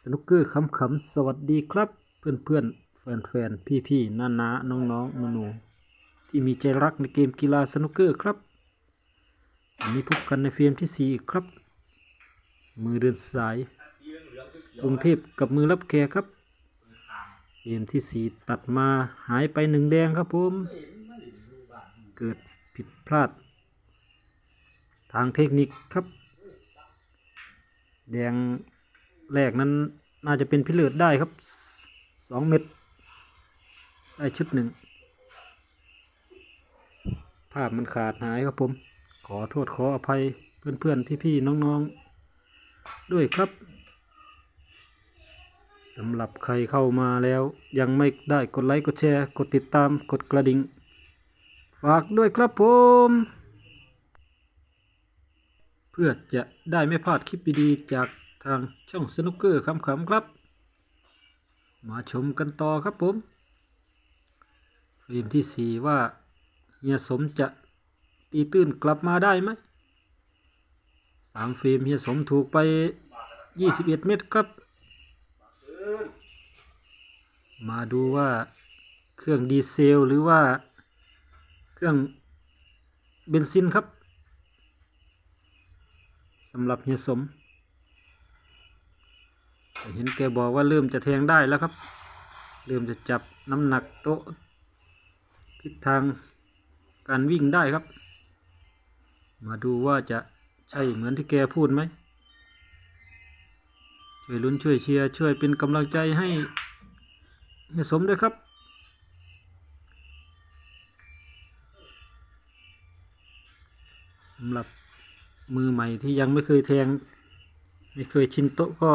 สนุกเกอร์ขำๆสวัสดีครับ เพื่อนๆ แฟนๆ พี่ๆน้าน้าๆน้องๆมนูที่มีใจรักในเกมกีฬาสนุกเกอร์ครับวันนี้พบกันในเฟรมที่สี่ครับ มือเดินสายกรุงเทพกับมือรับแขกครับเฟรมที่สี่ตัดมาหายไปหนึ่งแดงครับผม เกิดผิดพลาด ทางเทคนิคครับ แดง แรกนั้นน่าจะเป็นพิเลือดได้ครับสองเม็ดได้ชุดหนึ่ง ภาพมันขาดหายครับผม ขอโทษขออภัยเพื่อนๆ พี่ๆ น้องๆ ด้วยครับสำหรับใครเข้ามาแล้วยังไม่ได้กดไลค์กดแชร์กดติดตามกดกระดิ่ง ฝากด้วยครับผม เพื่อจะได้ไม่พลาดคลิปดีๆจาก ทางช่องสนุกเกอร์ขำๆครับ มาชมกันต่อครับผมฟิล์มที่สี่ว่าเฮียสมจะตีตื้นกลับมาได้ไหมสามฟิล์มเฮียสมถูกไปยี่สิบเอ็ดเม็ดครับ มาดูว่าเครื่องดีเซลหรือว่าเครื่องเบนซินครับสำหรับเฮียสม เห็นแกบอกว่าเริ่มจะแทงได้แล้วครับ เริ่มจะจับน้ำหนักโต๊ะทิศทางการวิ่งได้ครับ มาดูว่าจะใช่เหมือนที่แกพูดไหมช่วยลุ้นช่วยเชียร์ช่วยเป็นกำลังใจให้เฮียสมด้วยครับสำหรับมือใหม่ที่ยังไม่เคยแทง ไม่เคยชินโต๊ะก็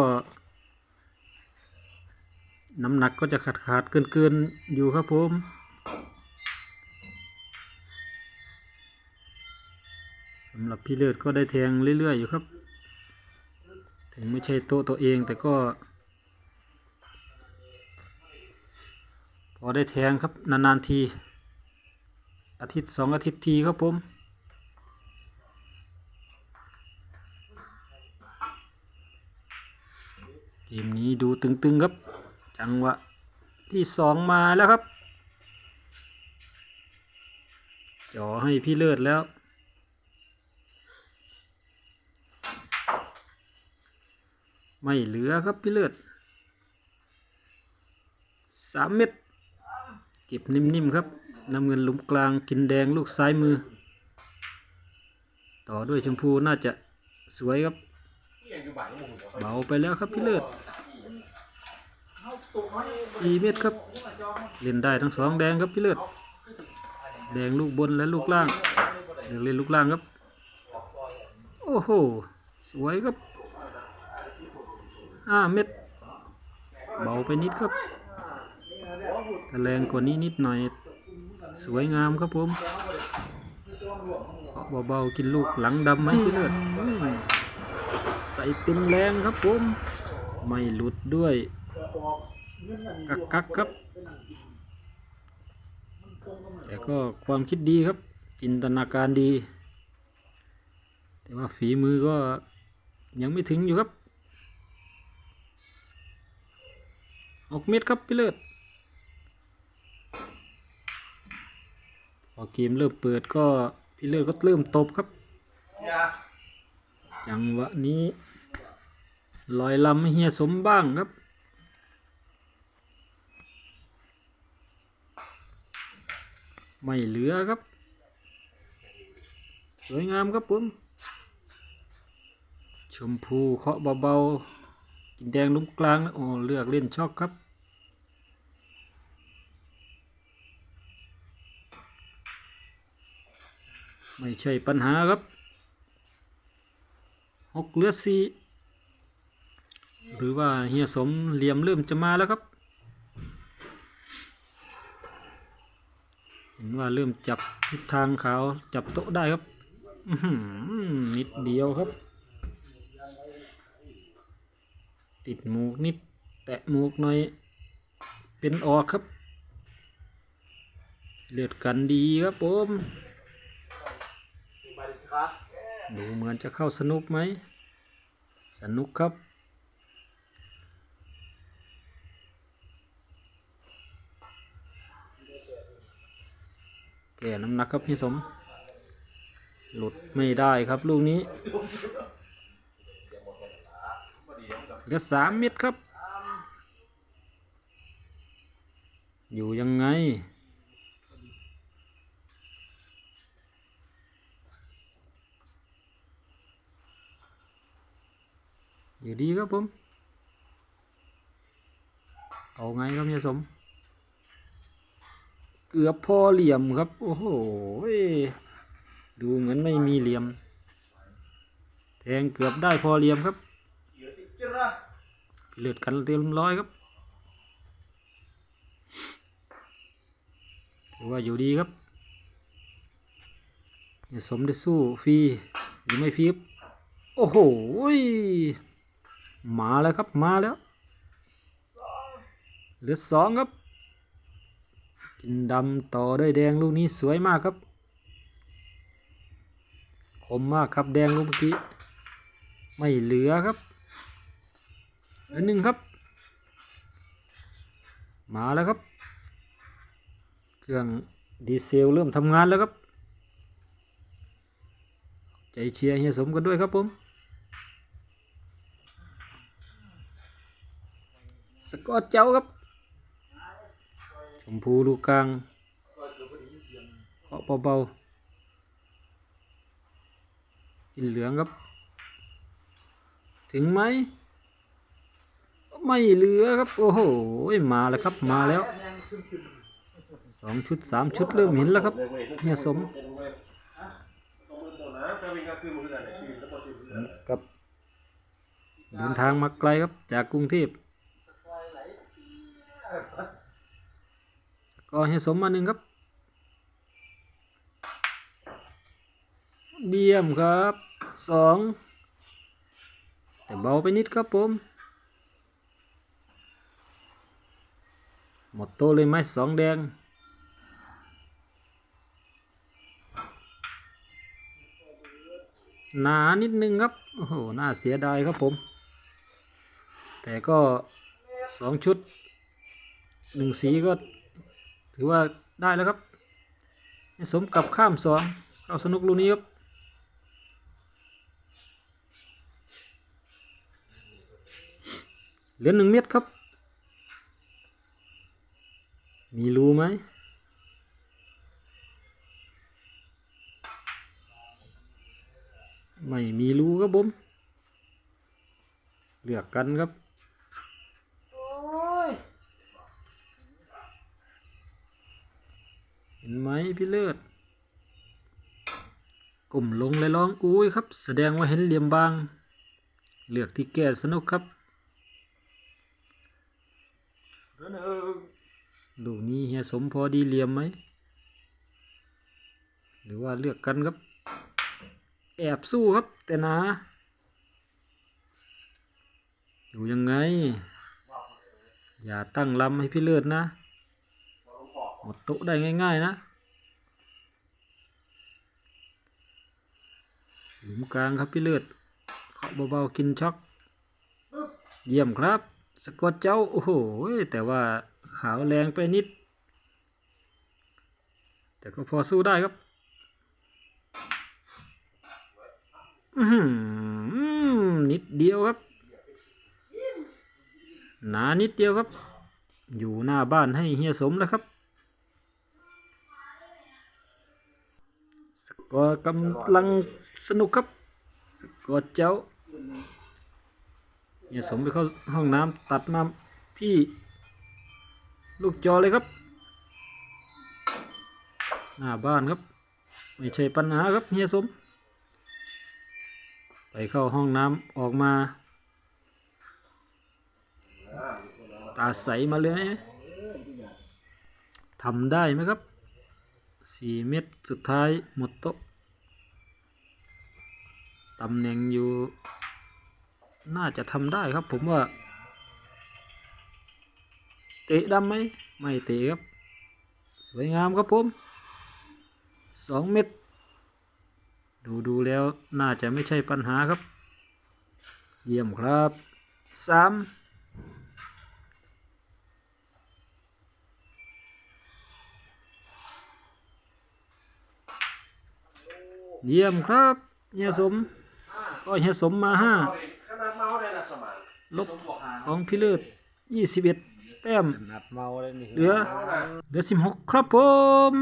น้ำหนักก็จะขาดขาดเกินเกินๆอยู่ครับผมสำหรับพี่เลิศก็ได้แทงเรื่อยๆอยู่ครับ ถึงไม่ใช่โต๊ะตัวเองแต่ก็ พอได้แทงครับนานๆที อาทิตย์สองอาทิตย์ทีครับผมทีมนี้ดูตึงๆครับ จังหวะที่สองมาแล้วครับจ่อให้พี่เลิศแล้ว ไม่เหลือครับพี่เลิศสามเม็ดเก็บนิ่มๆครับน้ำเงินหลุมกลางกินแดงลูกซ้ายมือ ต่อด้วยชมพูน่าจะสวยครับเบาไปแล้วครับพี่เลิศ สี่เม็ดครับ เล่นได้ทั้งสองแดงครับพี่เลิศแดงลูกบนและลูกล่างเลือกเล่นลูกล่างครับ โอ้โห สวยครับห้าเม็ด เบาไปนิดครับถ้าแรงกว่านี้นิดหน่อย สวยงามครับผมเบาๆกินลูกหลังดำไหมพี่เลิศอืมใส่เต็มแรงครับผม ไม่หลุดด้วย กักกักครับ แต่ก็ความคิดดีครับ จินตนาการดี แต่ว่าฝีมือก็ยังไม่ถึงอยู่ครับ ออกเม็ดครับพี่เลิศพอเกมเริ่มเปิดก็พี่เลิศก็เริ่มตบครับจังหวะนี้ลอยลำให้เฮียสมบ้างครับ ไม่เหลือครับ สวยงามครับผมชมพูเคาะเบาๆกินแดงลุ้มกลางนะโอ้เลือกเล่นช็อกครับ ไม่ใช่ปัญหาครับหกเลือดสี่หรือว่าเฮียสมเหลี่ยมเริ่มจะมาแล้วครับ เห็นว่าเริ่มจับทิศทางขาวจับโต๊ะได้ครับนิดเดียวครับ ติดหมูกนิด แตะหมูกหน่อย เป็นออกครับ เลือดกันดีครับผมดูเหมือนจะเข้าสนุกไหม สนุกครับ แก่น้ำหนักครับพี่สม หลุดไม่ได้ครับลูกนี้เหลือสามเม็ดครับ อยู่ยังไง อยู่ดีครับผม เอาไงครับเฮียสม เกือบพอเหลี่ยมครับ โอ้โหดูเหมือนไม่มีเหลี่ยม แทงเกือบได้พอเหลี่ยมครับเลือดกันเต็มร้อยครับถือว่าอยู่ดีครับสมได้สู้ฟรีหรือไม่ฟรีบโอ้โหมาแล้วครับมาแล้วเหลือสองครับ กินดำต่อด้วยแดงลูกนี้สวยมากครับ คมมากครับแดงลูกเมื่อกี้ ไม่เหลือครับเหลือหนึ่งครับ มาแล้วครับ เครื่องดีเซลเริ่มทำงานแล้วครับ ใจเชียร์เฮียสมกันด้วยครับผมสกอตเจ้าครับ มพูลูกกลางเคาะเบาๆกินเหลืองครับ ถึงไหม ไม่เหลือครับ โอ้โห มาแล้วครับ มาแล้วสองชุดสามชุดเริ่มเห็นแล้วครับเฮียสมกับเดินทางมาไกลครับจากกรุงเทพ ก็ให้สมมาหนึ่งครับ เดียมครับสองแต่เบาไปนิดครับผม หมดโตเลยไหมสองแดงหนานิดนึงครับ โอ้โห น่าเสียดายครับผม แต่ก็สองชุดหนึ่งสีก็ ถือว่าได้แล้วครับ สมกับข้ามสองเอาสนุกลูกนี้ครับเหลือหนึ่งเม็ดครับ มีรูไหมไม่มีรูครับผมเลือกกันครับ เห็นไหมพี่เลิศกลุ่มลงเลยร้องอุ้ยครับ แสดงว่าเห็นเหลี่ยมบาง เลือกที่แก่สนุกครับลูกนี้เฮียสมพอดีเหลี่ยมไหม หรือว่าเลือกกันครับ แอบสู้ครับ แต่นาอยู่ยังไง อย่าตั้งลำให้พี่เลิศนะ หมดโตได้ง่าย ๆ นะ หลุมกลางครับพี่เลือดเคาะเบาๆกินช็อก เยี่ยมครับสกอตเจ้า โอ้โห แต่ว่าขาวแรงไปนิด แต่ก็พอสู้ได้ครับอื้อหือนิดเดียวครับ หนานิดเดียวครับ อยู่หน้าบ้านให้เฮียสมแล้วครับ สกอร์กำลังสนุกครับ สกอร์เจ้าเนี่ยสมไปเข้าห้องน้ำตัดมาที่ ลูกจอเลยครับ หน้าบ้านครับ ไม่ใช่ปัญหาครับเฮียสม ไปเข้าห้องน้ำออกมา ตาใสมาเลยทำได้ไหมครับ สี่เม็ดสุดท้ายหมดโต๊ะตำแหน่งอยู่ น่าจะทำได้ครับผมว่า เตะดำไหมไม่เตะครับ สวยงามครับผมสองเม็ดดูดูแล้วน่าจะไม่ใช่ปัญหาครับ เยี่ยมครับสาม เยี่ยมครับเฮียสม ก็เฮียสมมาห้าขนาดเมาได้นะสมานลบของพี่เลิศยี่สิบเอ็ดแต้มนัดเมาเลยนี่เหลือเมาน่ะเหลือสิบหกครับผม